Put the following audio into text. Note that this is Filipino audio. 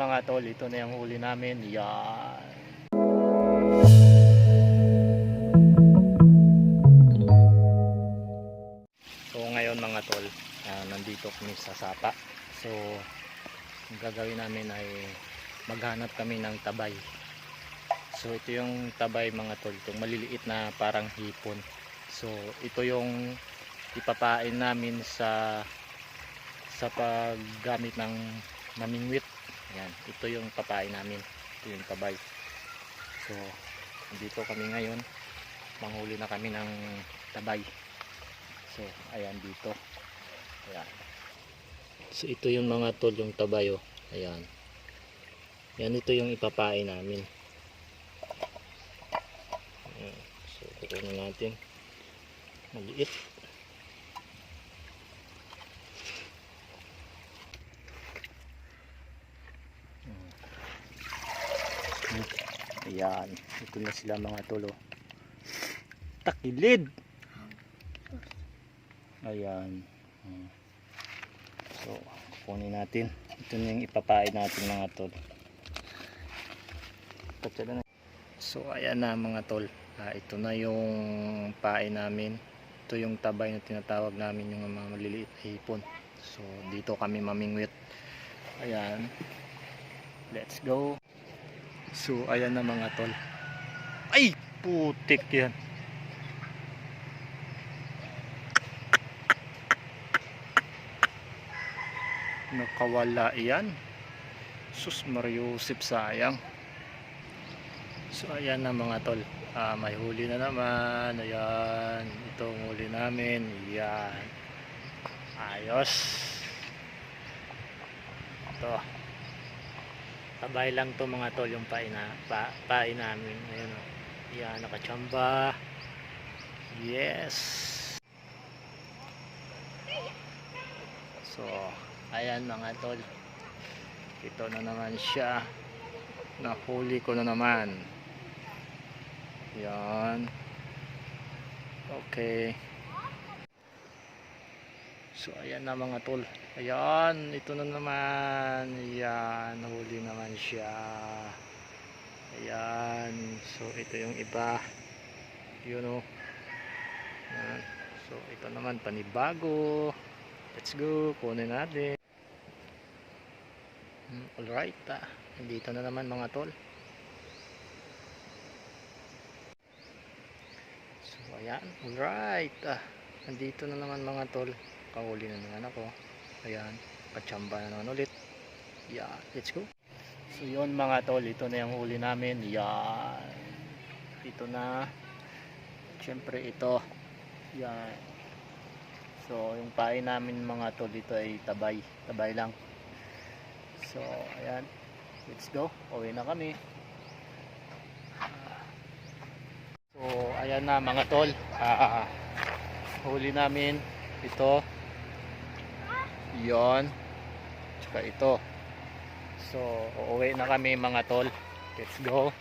mga tol, ito na yung huli namin. Yan. So ngayon mga tol, ah, nandito kami sa Sapa. So ang gagawin namin ay maghanap kami ng tabay. So ito yung tabay mga tol, itong maliliit na parang hipon. So ito yung ipapain namin sa sa paggamit ng namingwit. Yan, ito yung papain namin. Ito yung tabay. So dito kami ngayon. Manghuli na kami ng tabay. So, ayan dito. Ayan. So, ito yung mga tol, yung tabayo. Ayan. Yan, ito yung ipapain namin. Ayan. So, kukunin natin. Maliit. Ayan. Ito na sila mga tolo. Takilid! Ayan. So, kukunin natin. Ito na yung ipapain natin mga tol. So, ayan na mga tol. Ah, ito na yung pain namin. Ito yung tabay na tinatawag namin yung mga maliliit na hipon. So, dito kami mamingwit. Ayan. Let's go. So, ayan na mga tol. Ay! Putik yan. nakawala iyan sus Mariusip sayang. So ayan na mga tol. Ah, may huli na naman. Ayan itong huli namin. Yan ayos. Ito tabay lang to mga tol yung pain, na, pa, pain namin. Ayan o yan nakachamba. Yes. So ayan mga tol. Ito na naman siya. Nahuli ko na naman. Yan. Okay so ayan na mga tol ayan ito na naman yan nahuli naman siya ayan so ito yung iba yun o Yan. so ito naman panibago let's go kunin natin Hmm, Alright, ah. nandito na naman mga tol. So, ayan. Alright, ah. nandito na naman mga tol. Kahuli na naman ako. Ayan, kachamba na naman ulit. Yeah, let's go. So, yun mga tol. Ito na yung huli namin. Yan. Ito na. Siyempre, ito. Yan. So, yung pain namin mga tol dito ay tabay. Tabay lang. So, ayan. Let's go. Uwi na kami. So, ayan na mga tol. Ah, huli namin. Ito. Yon. Tsaka ito. So, uuwi na kami mga tol. Let's go.